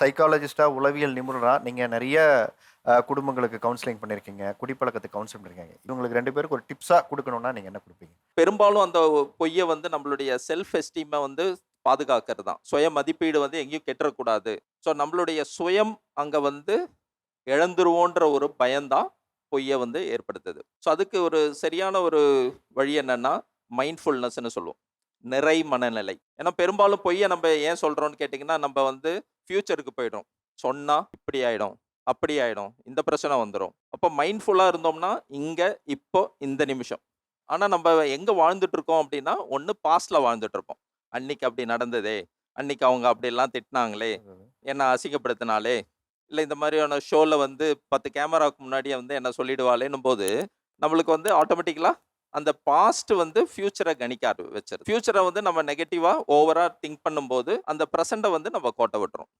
சைக்காலஜிஸ்ட்டாக உளவியல் நிபுணராக நீங்கள் நிறைய குடும்பங்களுக்கு கவுன்சிலிங் பண்ணிருக்கீங்க குடிப்பழக்கத்துக்கு கவுன்சிலிங் பண்ணியிருக்கீங்க இவங்களுக்கு ரெண்டு பேருக்கு ஒரு டிப்ஸாக கொடுக்கணும்னா நீங்கள் என்ன கொடுப்பீங்க? பெரும்பாலும் அந்த பொய்யை வந்து நம்மளுடைய செல்ஃப் எஸ்டீமை வந்து பாதுகாக்கிறது தான் சுய மதிப்பீடு வந்து எங்கேயும் கெட்டுறக்கூடாது. ஸோ நம்மளுடைய சுயம் அங்கே வந்து இழந்துருவோன்ற ஒரு பயம்தான் பொய்யை வந்து ஏற்படுத்துது. ஸோ அதுக்கு ஒரு சரியான ஒரு வழி என்னென்னா மைண்ட்ஃபுல்னஸ்னு சொல்லுவோம். நிறை மனநிலை. ஏன்னா பெரும்பாலும் பொய்யை நம்ம ஏன் சொல்கிறோம்னு கேட்டிங்கன்னா நம்ம வந்து ஃப்யூச்சருக்கு போயிடும். சொன்னால் இப்படி ஆகிடும் அப்படி ஆகிடும் இந்த பிரச்சனை வந்துடும் அப்போ மைண்ட்ஃபுல்லாக இருந்தோம்னா இங்கே இப்போ இந்த நிமிஷம். ஆனால் நம்ம எங்கே வாழ்ந்துட்டு இருக்கோம் அப்படின்னா ஒன்று பாஸ்டில் வாழ்ந்துட்டுருப்போம். அன்னைக்கு அப்படி நடந்ததே அன்னைக்கு அவங்க அப்படிலாம் திட்டினாங்களே என்னை அசிங்கப்படுத்தினாலே இல்லை இந்த மாதிரியான ஷோவில் வந்து பத்து கேமராவுக்கு முன்னாடியே வந்து என்ன சொல்லிடுவாளேன்னும் போது நம்மளுக்கு வந்து ஆட்டோமேட்டிக்கலாக அந்த பாஸ்ட் வந்து ஃபியூச்சரை கணிக்க வச்சிரு ஃபியூச்சரை வந்து நம்ம நெகட்டிவாக ஓவராக திங்க் பண்ணும்போது அந்த ப்ரெசண்ட்டை வந்து நம்ம கோட்டை விட்டுரும்.